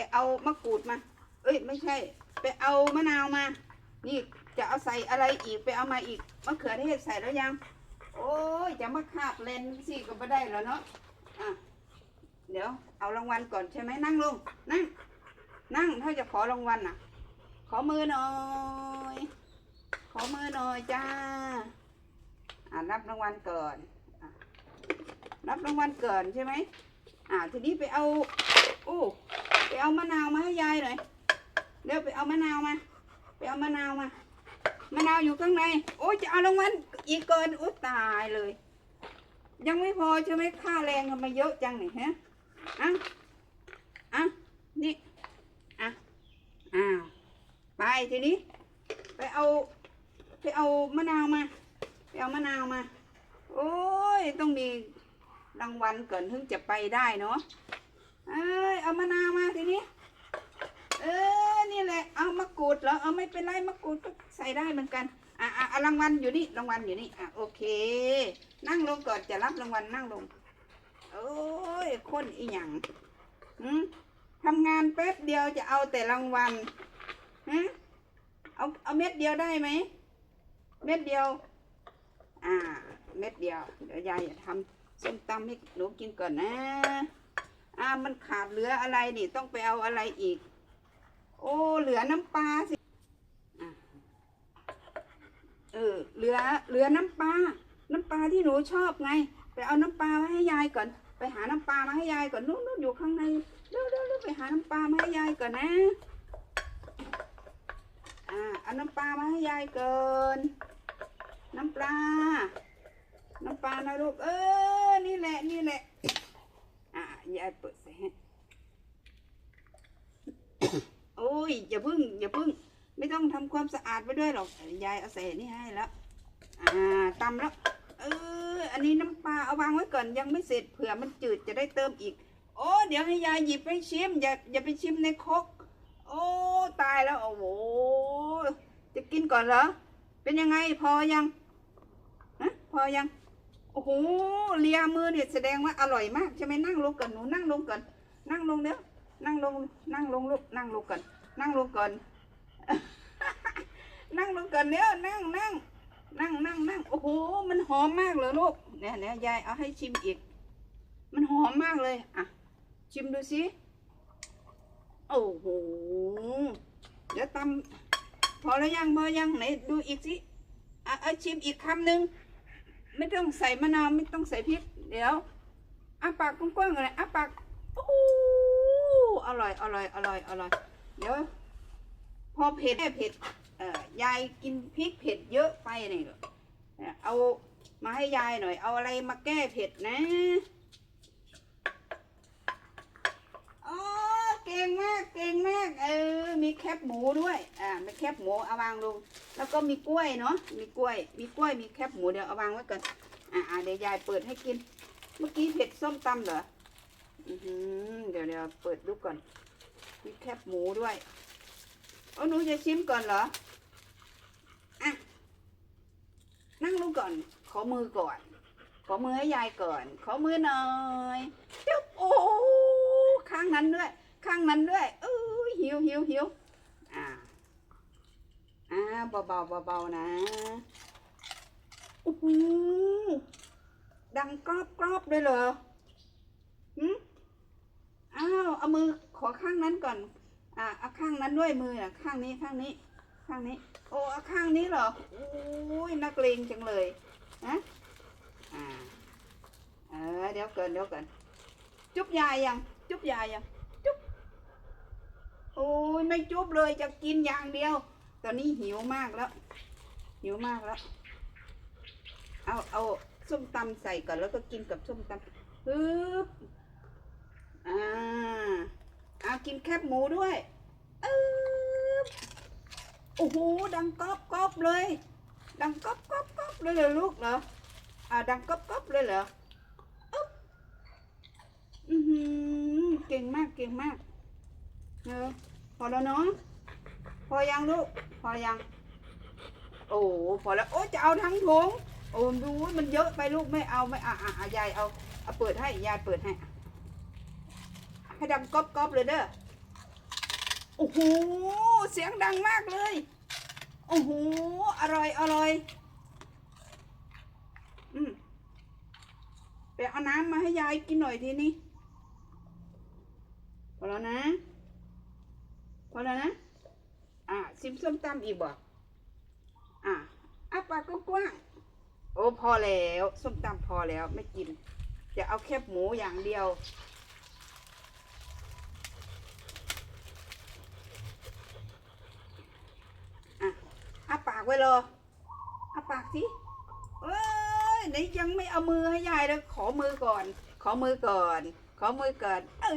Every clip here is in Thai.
ไปเอามะกรูดมา เอ้ยไม่ใช่ ไปเอามะนาวมา นี่จะเอาใส่อะไรอีกไปเอามาอีกมะเขือเทศใส่แล้วยัง โอ้ยจะมาคาบเลนสิก็ไม่ได้แล้วเนาะอะเดี๋ยวเอารางวัลก่อนใช่ไหมนั่งลงนั่ง นั่งถ้าจะขอรางวัลน่ะ ขอมือหน่อย ขอมือหน่อยจ้าอ่ารับรางวัลก่อนรับรางวัลก่อนใช่ไหมอ่าทีนี้ไปเอา โอ้ ไปเอามะนาวมาให้ยายหน่อยเดี๋ยวไปเอามะนาวมา ไปเอามะนาวมามะนาวอยู่ข้างใน โอ้ยจะเอารางวัลอีกเกินโอ้ตายเลย ยังไม่พอใช่ไหมค่าแรงทำไมเยอะจังนี่ฮะอะอะนี่อะอ้าวไปทีนี้ ไปเอา ไปเอามะนาวมา ไปเอามะนาวมา โอ้ยต้องมีรางวัลเก่อนถึงจะไปได้เนาะ เอ้ยเอามะนาวมาทีนี้ เออ นี่แหละ เอามะกรูดเหรอ เอาไม่เป็นไรมะกรูดก็ใส่ได้เหมือนกัน อะอะเอารางวัลอยู่นี่ รางวัลอยู่นี่ อะโอเค นั่งลงก่อนจะรับรางวัลนั่งลง โอ้ย คนอีหยังหืมทำงานแป๊บเดียวจะเอาแต่รางวัลฮะเอา เอาเม็ดเดียวได้ไหม เม็ดเดียว อ่า เม็ดเดียว เดี๋ยวยายจะทำส้มตำให้หนูกินก่อนนะ อ่ามันขาดเหลืออะไรนี่ต้องไปเอาอะไรอีก โอ้เหลือน้ำปลาสิเออเหลือเหลือน้ำปลาน้ำปลาที่หนูชอบไง ไปเอาน้ำปลามาให้ยายก่อน ไปหาน้ำปลามาให้ยายก่อนนู่นนู่นอยู่ข้างในเร็วเร็วเร็วไปหาน้ำปลามาให้ยายก่อนนะอ่าเอาน้ำปลามาให้ยายก่อนน้ำปลาน้ำปลานะลูกเออนี่แหละนี่แหละ ยายเปิดใส่ให้ โอ้ย อย่าพึ่ง อย่าพึ่ง ไม่ต้องทำความสะอาดไปด้วยหรอก ยายเอาใส่นี่ให้แล้ว อ่าตำแล้ว เออ อันนี้น้ำปลาเอาวางไว้ก่อนยังไม่เสร็จเผื่อมันจืดจะได้เติมอีก โอ้เดี๋ยวให้ยายหยิบไปชิม อย่าอย่าไปชิมในครกโอ้ตายแล้ว โอ้โห จะกินก่อนเหรอ เป็นยังไงพอยัง ฮะ พอยัง อ้โหเลียมือเนี่ยแสดงว่าอร่อยมากใช่ไหมนั่งลงก่อนหนูนั่งลงก่อนนั่งลงเดี๋ยนั่งลงนั่งลงลูกนั่งลงก่อนนั่งลงก่อนนั่งลงก่อนเดี๋ยนั่งนั่งนั่งนั่งนั่งโอ้โหมันหอมมากเลยลูกเนี่ยเนี่ยยายเอาให้ชิมอีก มันหอมมากเลยอะชิมดูสิโอ้โหเดี๋ยวตำพอแล้วยังพอยังไหนดูอีกสิอะชิมอีกคำหนึ่ง ไม่ต้องใส่มะนาวไม่ต้องใส่พริก เดี๋ยวอ้าปากกว้างๆเลยอ้าปากโอ้อร่อยอร่อยอร่อยอร่อยเดี๋ยวพอเผ็ดแม่เผ็ดเอ่อยายกินพริกเผ็ดเยอะไปนี่เหรอเนี่ยเอามาให้ยายหน่อย เอาอะไรมาแก้เผ็ดนะอ๋อเก่งมากเก่งมากเออมีแคบหมูด้วยอ่ามีแคบหมูเอาวางลง แล้วก็มีกล้วยเนาะมีกล้วย มีกล้วยมีแคบหมูเดี๋ยวเอาวางไว้ก่อนอ่าเดี๋ยวยายเปิดให้กิน เมื่อกี้เผ็ดส้มตำเหรออือหือเดี๋ยวเดี๋ยวเปิดดูก่อน มีแคบหมูด้วยโอ้หนูจะชิมก่อนเหรออะนั่งลงก่อน ขอมือก่อน ขอมือให้ยายก่อน ขอมือหน่อยจุ๊บโอ้ข้างนั้นด้วย ข้างนั้นด้วยเอ้ยหิวหิวหิวอ่าอ่าเบาเบาๆเบาๆนะโอ้โหดังกรอบกรอบๆเลยเหรอหืมอ้าวเอามือขอข้างนั้นก่อน อ่าเอาข้างนั้นด้วยมืออะข้างนี้ข้างนี้ ข้างนี้ โอ้เอาข้างนี้เหรอโอ้ยนักเลงจังเลยนะอ่าเออเดี๋ยวเกินเดี๋ยวเกินจุ๊บยายยังจุ๊บยายยัง ไม่จุบเลยจะกินอย่างเดียว ตอนนี้หิวมากแล้ว หิวมากแล้ว เอาเอาส้มตำใส่ก่อนแล้วก็กินกับส้มตำฮึบอ่าเอากินแคบหมูด้วยอึ๊บโอ้โหดังก๊อบก๊อบเลย ดังก๊อบก๊อบก๊อบเลยเหรอลูกเหรออ่าดังก๊อบก๊อบเลยเหรออึ๊บอือหือเก่งมากเก่งมากเออ พอแล้วเนาะพอยังลูกพอยัง โอ้พอแล้วโอ้จะเอาทั้งถุงโอ้ดูมันเยอะไปลูกไม่เอาไม่อะอะอะยายเอาเอาเปิดให้ยายเปิดให้ให้ดังก๊อบก๊อบเลยเด้อโอ้โหเสียงดังมากเลยโอ้โหอร่อยอร่อยอืมไปเอาน้ำมาให้ยายกินหน่อยทีนี้พอแล้วนะ พอแล้วนะ อะซิมส้มตำอีกบ่อะอะปากกว้างโอ้พอแล้วส้มตำพอแล้วไม่กินจะเอาแคบหมูอย่างเดียว อะอาปากไว้รออาปากสิเอ้ยไหนยังไม่เอามือให้ยายเลยขอมือก่อน ขอมือก่อน ขอมือก่อน เอ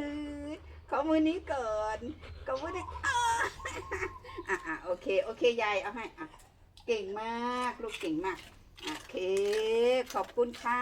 อ ขอมือนี้ก่อนขอมือนี้อ่าอะอะโอเค โอเคยายเอาให้อะเก่งมาก ลูกเก่งมากโอเค ขอบคุณค่ะ